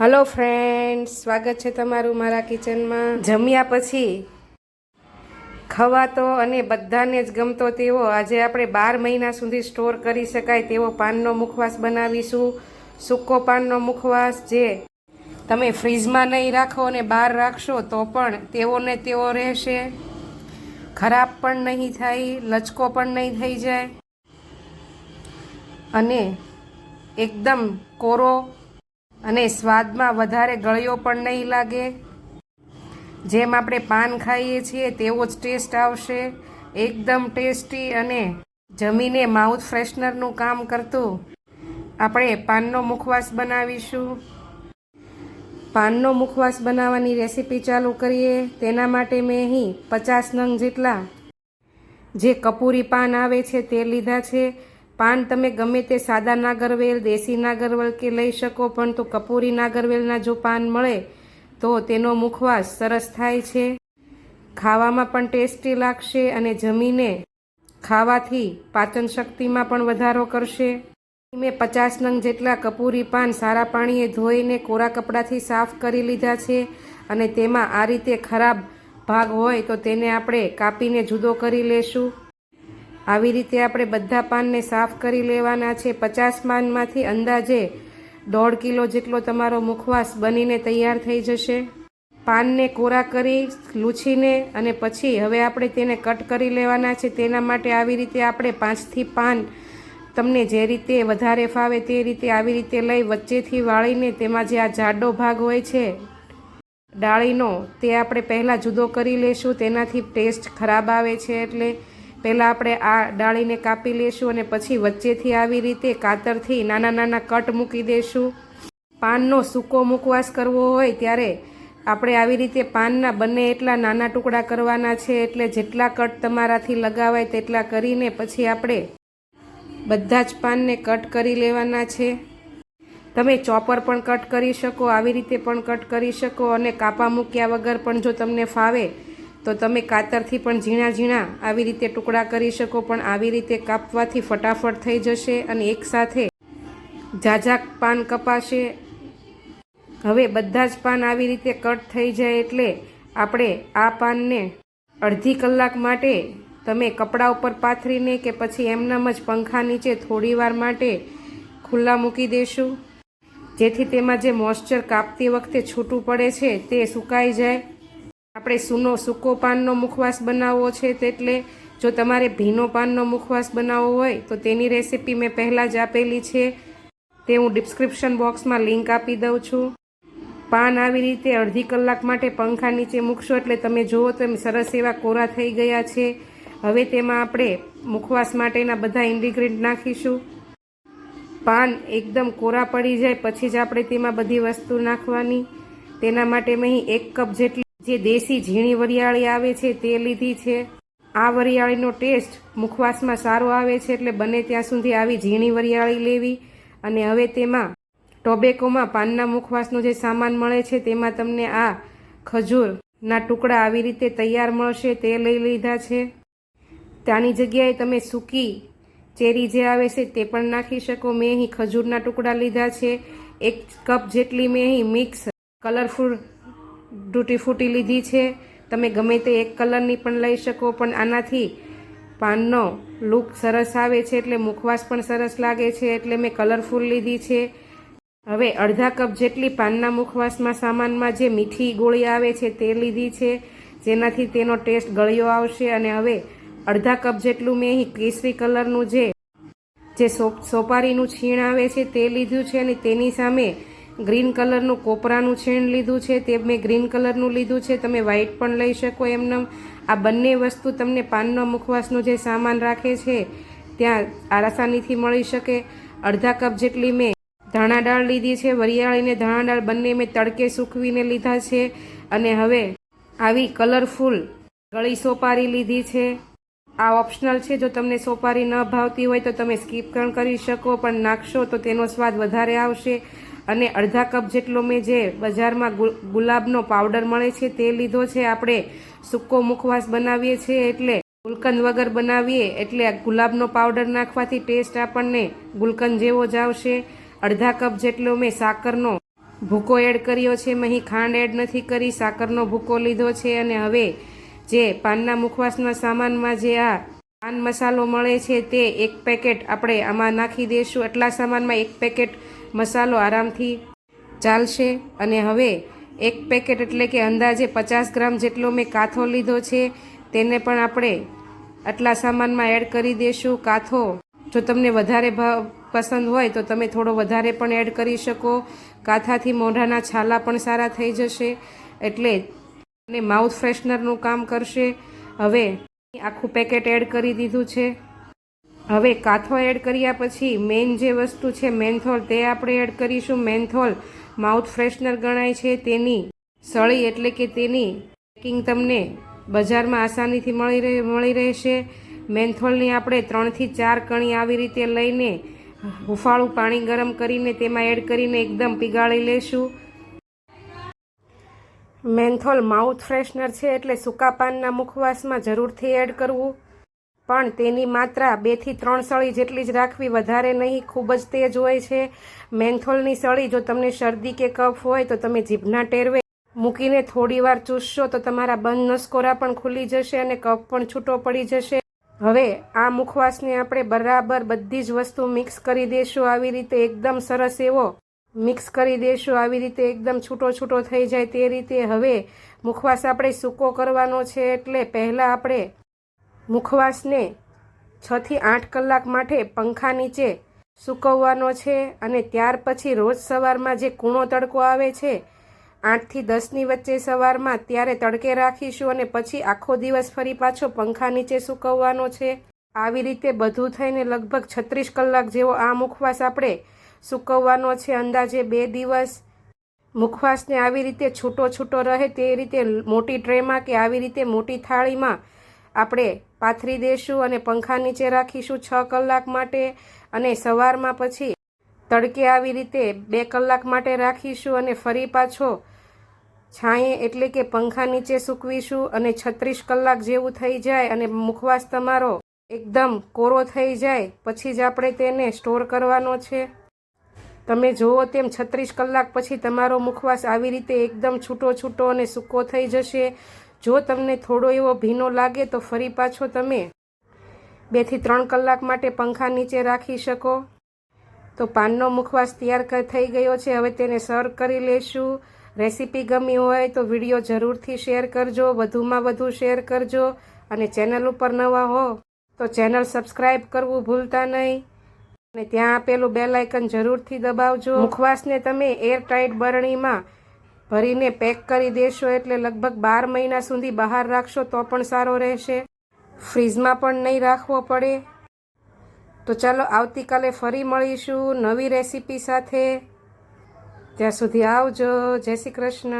Hello friend સ્વાગત છે તમારું મારા કિચનમાં જમ્યા પછી ખવાતો અને બધાને જ ગમતો તેવો આજે આપણે બાર મહિના સુધી સ્ટોર કરી શકાય તેવો પાનનો મુખવાસ બનાવીશું. સૂકો પાનનો મુખવાસ જે તમે ફ્રીજમાં નહીં રાખો અને બહાર રાખશો તો પણ તેવો ને તેવો રહેશે. ખરાબ પણ નહીં થાય, લચકો પણ નહીં થઈ જાય. અને એકદમ કોરો અને સ્વાદમાં વધારે ગળ્યો પણ નહીં લાગે. જેમ આપણે પાન ખાઈએ છીએ, તેવો જ ટેસ્ટ આવશે. એકદમ ટેસ્ટી અને જમીને માઉથ ફ્રેશનરનું કામ કરતું. આપણે પાનનો મુખવાસ બનાવીશું. પાનનો મુખવાસ બનાવવાની રેસીપી ચાલુ કરીએ. તેના માટે મેં અહીં પચાસ નંગ જેટલા જે કપૂરી પાન આવે છે તે લીધા છે. પાન તમે ગમે તે સાદા નાગરવેલ, દેશી નાગરવેલ કે લઈ શકો, પણ તો કપૂરી નાગરવેલના જો પાન મળે, તો તેનો મુખવાસ સરસ થાય છે. ખાવામાં પણ ટેસ્ટી લાગશે અને જમીને ખાવાથી પાચન શક્તિમાં પણ વધારો કરશે. મેં પચાસ નંગ જેટલા કપૂરી પાન સારા પાણીએ ધોઈને કોરા કપડાથી સાફ કરી લીધા છે અને તેમાં આ રીતે ખરાબ ભાગ હોય તો તેને આપણે કાપીને જુદો કરી લેશું. આવી રીતે આપણે બધા પાનને સાફ કરી લેવાના છે. પચાસ પાનમાંથી અંદાજે દોઢ કિલો જેટલો તમારો મુખવાસ બનીને તૈયાર થઈ જશે. પાનને કોરા કરી લૂછીને અને પછી હવે આપણે તેને કટ કરી લેવાના છે. તેના માટે આવી રીતે આપણે પાંચથી પાન તમને જે રીતે વધારે ફાવે તે રીતે આવી રીતે લઈ વચ્ચેથી વાળીને તેમાં જે આ જાડો ભાગ હોય છે, ડાળીનો, તે આપણે પહેલાં જુદો કરી લેશું. તેનાથી ટેસ્ટ ખરાબ આવે છે એટલે પહેલાં આપણે આ ડાળીને કાપી લેશું અને પછી વચ્ચેથી આવી રીતે કાતરથી નાના નાના કટ મૂકી દેશું. પાનનો સૂકો મુકવાસ કરવો હોય ત્યારે આપણે આવી રીતે પાનના બંને એટલા નાના ટુકડા કરવાના છે એટલે જેટલા કટ તમારાથી લગાવાય તેટલા કરીને પછી આપણે બધા જ પાનને કટ કરી લેવાના છે. તમે ચોપર પણ કટ કરી શકો, આવી રીતે પણ કટ કરી શકો અને કાપા મૂક્યા વગર પણ જો તમને ફાવે તો તમે કાતરથી પણ ઝીણા ઝીણા આવી રીતે ટુકડા કરી શકો, પણ આવી રીતે કાપવાથી ફટાફટ થઈ જશે અને એકસાથે ઝાઝા પાન કપાશે. હવે બધા જ પાન આવી રીતે કટ થઈ જાય એટલે આપણે આ પાનને અડધી કલાક માટે તમે કપડા ઉપર પાથરીને કે પછી એમનામ જ પંખા નીચે થોડીવાર માટે ખુલ્લા મૂકી દેશું. જેથી તેમાં જે મોઇશ્ચર કાપતી વખતે છૂટું પડે છે તે સુકાઈ જાય. આપણે સૂનો, સૂકો પાનનો મુખવાસ બનાવવો છે તેટલે જો તમારે ભીનો પાનનો મુખવાસ બનાવવો હોય તો તેની રેસીપી મેં પહેલાં જ આપેલી છે. તે હું ડિસ્ક્રિપ્શન બોક્સમાં લિંક આપી દઉં છું. પાન આવી રીતે અડધી કલાક માટે પંખા નીચે મૂકશો એટલે તમે જુઓ તો એમ સરસ એવા કોરા થઈ ગયા છે. હવે તેમાં આપણે મુખવાસ માટેના બધા ઇન્ગ્રીડિયન્ટ નાખીશું. પાન એકદમ કોરા પડી જાય પછી જ આપણે તેમાં બધી વસ્તુ નાખવાની. તેના માટે મેં એક કપ જેટલી જે દેશી ઝીણી વરિયાળી આવે છે તે લીધી છે. આ વરિયાળીનો ટેસ્ટ મુખવાસમાં સારો આવે છે એટલે બને ત્યાં સુધી આવી ઝીણી વરિયાળી લેવી અને હવે તેમાં ટોબેકોમાં પાનના મુખવાસનો જે સામાન મળે છે તેમાં તમને આ ખજૂરના ટુકડા આવી રીતે તૈયાર મળશે તે લઈ લીધા છે. ત્યાંની જગ્યાએ તમે સૂકી ચેરી જે આવે છે તે પણ નાખી શકો. મેં અહીં ખજૂરના ટુકડા લીધા છે. એક કપ જેટલી મેં અહીં મિક્સ કલરફુલ તૂટી ફૂટી લીધી છે. તમે ગમે તે એક કલરની પણ લઈ શકો, પણ આનાથી પાનનો લુક સરસ આવે છે એટલે મુખવાસ પણ સરસ લાગે છે એટલે મેં કલરફુલ લીધી છે. હવે અડધા કપ જેટલી પાનના મુખવાસમાં સામાનમાં જે મીઠી ગોળી આવે છે તે લીધી છે, જેનાથી તેનો ટેસ્ટ ગળ્યો આવશે. અને હવે અડધા કપ જેટલું મેં અહીં કેસરી કલરનું જે જે સોપારીનું છીણ આવે છે તે લીધું છે અને તેની સામે ગ્રીન કલરનું કોપરાનું છીણ લીધું છે, તે મેં ગ્રીન કલરનું લીધું છે, તમે વ્હાઇટ પણ લઈ શકો એમનેમ. આ બંને વસ્તુ તમને પાનનો મુખવાસનો જે સામાન રાખે છે, ત્યાં આસાનીથી મળી શકે. અડધા કપ જેટલી મેં ધાણા દાળ લીધી છે વરિયાળીને ધાણા દાળ બંને મેં તડકે સૂકવીને લીધા છે અને હવે આવી કલરફુલ ગળી સોપારી લીધી છે. આ ઓપ્શનલ છે, જો તમને સોપારી ન ભાવતી હોય તો તમે સ્કીપ પણ કરી શકો, પણ નાખશો તો તેનો સ્વાદ વધારે આવશે. અને અડધા કપ જેટલો મેં જે બજારમાં ગુલાબનો પાવડર મળે છે તે લીધો છે. આપણે સૂકો મુખવાસ બનાવીએ છીએ એટલે ગુલકંદ વગર બનાવીએ એટલે ગુલાબનો પાવડર નાખવાથી ટેસ્ટ આપણને ગુલકંદ જેવો જ આવશે. અડધા કપ જેટલો મેં સાકરનો ભૂકો એડ કર્યો છે. મેં ખાંડ એડ નથી કરી, સાકરનો ભૂકો લીધો છે અને હવે જે પાનના મુખવાસના સામાનમાં જે આ પાન મસાલો મળે છે તે એક પેકેટ આપણે આમાં નાખી દઈશું એટલા સામાનમાં એક પેકેટ મસાલો આરામથી ચાલશે. અને હવે એક પેકેટ એટલે કે અંદાજે પચાસ ગ્રામ જેટલો મેં કાથો લીધો છે તેને પણ આપણે આટલા સામાનમાં એડ કરી દઈશું કાથો જો તમને વધારે ભાવ પસંદ હોય તો તમે થોડો વધારે પણ એડ કરી શકો. કાથાથી મોઢાના છાલા પણ સારા થઈ જશે. એટલે અને માઉથ ફ્રેશનરનું કામ કરશે. હવે આખું પેકેટ એડ કરી દીધું છે. હવે કાથો એડ કર્યા પછી મેઇન જે વસ્તુ છે મેન્થોલ તે આપણે એડ કરીશું. મેન્થોલ માઉથ ફ્રેશનર ગણાય છે. તેની સળી એટલે કે તેની પેકિંગ તમને બજારમાં આસાનીથી મળી રહે, મળી રહેશે. મેન્થોલની આપણે ત્રણથી ચાર કણી આવી રીતે લઈને હુફાળું પાણી ગરમ કરીને તેમાં એડ કરીને એકદમ પીગાળી લેશું. મેન્થોલ માઉથ ફ્રેશનર છે એટલે સૂકા પાનના મુખવાસમાં જરૂરથી એડ કરવું. પણ તેની માત્રા બેથી ત્રણ સળી જેટલી જ રાખવી વધારે નહીં, ખૂબ જ તેજ હોય છે. મેન્થોલની સળી જો તમને શરદી કે કફ હોય તો તમે જીભના ટેરવે. મૂકીને થોડી વાર ચૂસશો તો તમારા બંધ નસકોરા પણ ખુલી જશે અને કફ પણ છૂટો પડી જશે. હવે આ મુખવાસને આપણે બરાબર બધી જ વસ્તુ મિક્સ કરી દેશું. આવી રીતે એકદમ સરસ એવો મિક્સ કરી દેશું, આવી રીતે એકદમ છૂટો છૂટો થઈ જાય તે રીતે. હવે મુખવાસ આપણે સૂકો કરવાનો છે એટલે પહેલાં આપણે મુખવાસને છથી આઠ કલાક માટે પંખા નીચે સૂકવવાનો છે અને ત્યાર પછી રોજ સવારમાં જે કૂણો તડકો આવે છે, આઠથી દસની વચ્ચે સવારમાં ત્યારે તડકે રાખીશું અને પછી આખો દિવસ ફરી પાછો પંખા નીચે સૂકવવાનો છે. આવી રીતે બધું થઈને લગભગ છત્રીસ કલાક જેવો આ મુખવાસ આપણે સૂકવવાનો છે અંદાજે બે દિવસ. મુખવાસને આવી રીતે છૂટો છૂટો રહે તે રીતે મોટી ટ્રેમાં કે આવી રીતે મોટી થાળીમાં આપણે પાથરી દઈશું અને પંખા નીચે રાખીશું છ કલાક માટે અને સવારમાં પછી તડકે આવી રીતે બે કલાક માટે રાખીશું અને ફરી પાછો છાંયે એટલે કે પંખા નીચે સૂકવીશું અને છત્રીસ કલાક જેવું થઈ જાય અને મુખવાસ તમારો એકદમ કોરો થઈ જાય. પછી જ આપણે તેને સ્ટોર કરવાનો છે. તમે જુઓ તેમ છત્રીસ કલાક પછી તમારો મુખવાસ આવી રીતે એકદમ છૂટો છૂટો અને સૂકો થઈ જશે. જો તમને થોડો એવો ભીનો લાગે તો ફરી પાછો તમે બેથી ત્રણ કલાક માટે પંખા નીચે રાખી શકો. તો પાનનો મુખવાસ તૈયાર થઈ ગયો છે. હવે તેને સર્વ કરી લેશું. રેસીપી ગમી હોય તો વીડિયો જરૂરથી શેર કરજો, વધુમાં વધુ શેર કરજો અને ચેનલ ઉપર નવા હો તો ચેનલ સબસ્ક્રાઈબ કરવું ભૂલતા નહીં. અને ત્યાં આપેલું બેલાઇકન જરૂરથી દબાવજો. મુખવાસને તમે એર ટાઈટ બરણીમાં ભરીને પેક કરી દેશો એટલે લગભગ બાર મહિના સુધી બહાર રાખશો તો પણ સારો રહેશે. ફ્રીઝમાં પણ નહીં રાખવો પડે. તો ચાલો આવતીકાલે ફરી મળીશું નવી રેસીપી સાથે. ત્યાં સુધી આવજો. જય શ્રી કૃષ્ણ.